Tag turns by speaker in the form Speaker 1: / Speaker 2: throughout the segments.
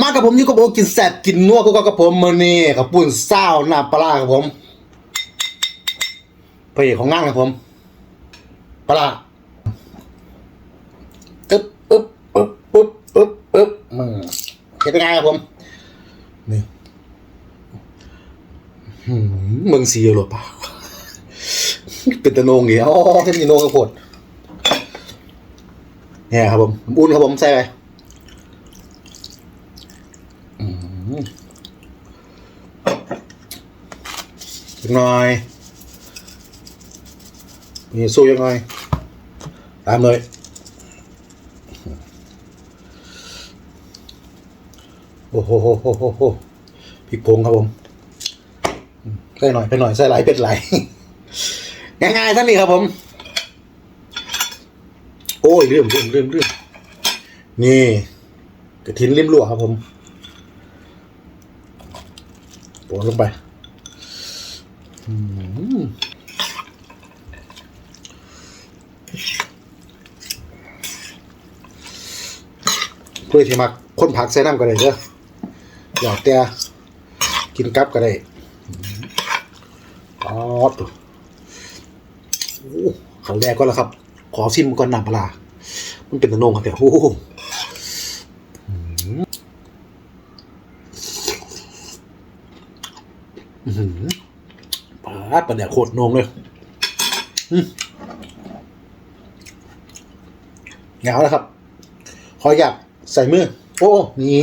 Speaker 1: มากับผมอยู่กับโอกินแซ่บกินนัวก็กับผมมือนี้กับปุ่นเศร้าวน้ำปลาร้าครับผมพระเอกของงานครับผม ปลาอึ๊บอึ๊บอึ๊บอึ๊บอึ๊บอึ๊บอืมเห็นเป็นไงครับผมนี่มเมืองซีหรอเปล่าเป็นตะนงเดียวอ๋อเส้นมีโนกระโพดเนี่ยครับผมอุ่นครับผมใส่ไป ยังหน่อยมีสู้ยังไงตามเลยโอ้โหโหโหโหโหพริกผงครับผมใส่หน่อยไปหน่อยใส่ไหลายเป็ดไหลง่ายๆท่านนี้ครับผม โอ้ยเรื่องเรื่องเรื่องเรื่องนี่กระทินริมรั่วครับผมโปนลงไป เพื่อที่มาคนผักใส่น้ำก็ได้เด้ออยากแต่กินกับก็ได้อ๋อตัวโอ้ขันแรกก็แล้วครับ ขอซิมก่อนน้ำปลา มันเป็นตะนงครับแต่โอ้โอ้อหื อปลาดปลาเนี่ยโคตรนงเลยเหงาแล้วครับ ขออยากใส่มือ โอ้ นี่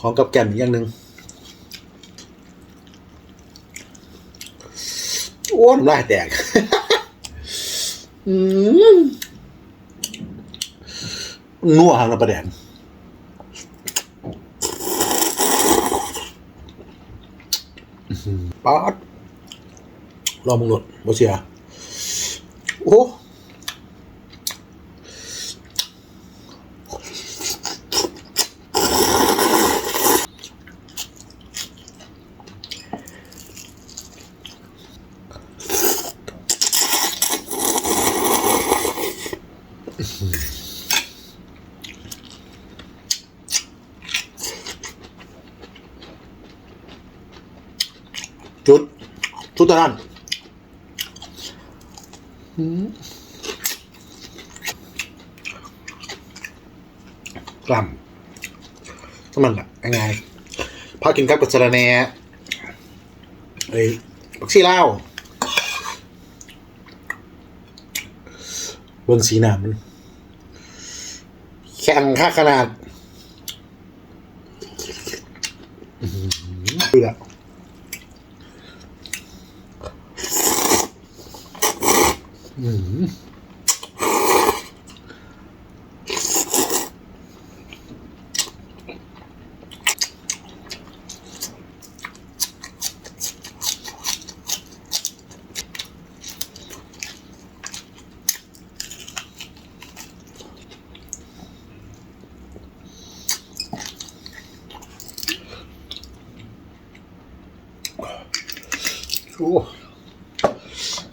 Speaker 1: ของกับแก่นอีกอย่างหนึ่งโอ้น้ลายแตกนัวหางน้ำประแดงป๊าด รอมึงหนดโมเชีย โอ้จุดจุดตอนนั้น กล่ำก็มันแบบยังไงพากินกับกัจจระแหนเอ้ยปักซี่เล่าวเบิ่งสีหน้ำมันแข็งค่าขนาดอื้อหือดูและ โอ้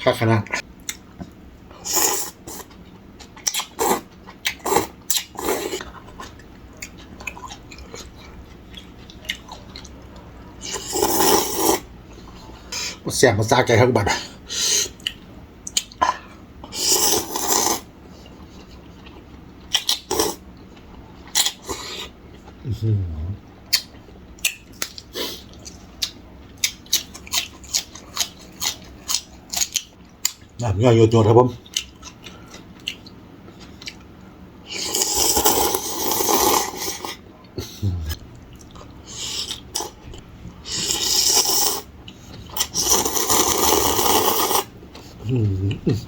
Speaker 1: ค่าข เสียงมันซาใจทั้งบัดน้ำย่อยโยโย่ครับผม 嗯